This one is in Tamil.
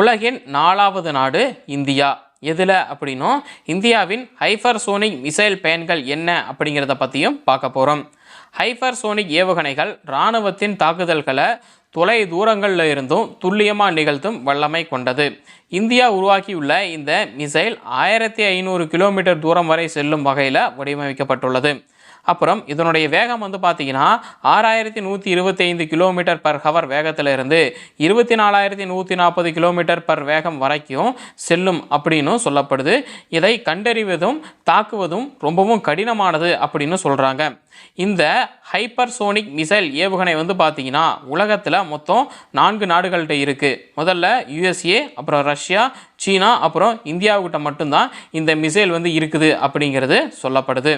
உலகின் நாலாவது நாடு இந்தியா. எதில் அப்படின்னும் இந்தியாவின் ஹைஃபர்சோனிக் மிசைல் பயன்கள் என்ன அப்படிங்கிறத பற்றியும் பார்க்க போகிறோம் ஹைஃபர்சோனிக் ஏவுகணைகள் இராணுவத்தின் தாக்குதல்களை தொலை தூரங்களில் இருந்தும் துல்லியமாக நிகழ்த்தும் வல்லமை கொண்டது. இந்தியா உருவாக்கியுள்ள இந்த மிசைல் ஆயிரத்தி ஐநூறு கிலோமீட்டர் தூரம் வரை செல்லும் வகையில் வடிவமைக்கப்பட்டுள்ளது. அப்புறம் இதனுடைய வேகம் வந்து பார்த்தீங்கன்னா ஆறாயிரத்தி நூற்றி இருபத்தைந்து கிலோமீட்டர் பர் ஹவர் வேகத்தில் இருந்து இருபத்தி நாலாயிரத்தி நூற்றி நாற்பது கிலோமீட்டர் பர் வேகம் வரைக்கும் செல்லும் அப்படின்னு சொல்லப்படுது. இதை கண்டறிவதும் தாக்குவதும் ரொம்பவும் கடினமானது அப்படின்னு சொல்கிறாங்க இந்த ஹைப்பர்சோனிக் மிசைல் ஏவுகணை வந்து பார்த்தீங்கன்னா உலகத்தில் மொத்தம் நான்கு நாடுகள்கிட்ட இருக்குது முதல்ல யுஎஸ்ஏ அப்புறம் ரஷ்யா சீனா அப்புறம் இந்தியாவுக்கிட்ட மட்டும்தான் இந்த மிசைல் வந்து இருக்குது அப்படிங்கிறது சொல்லப்படுது.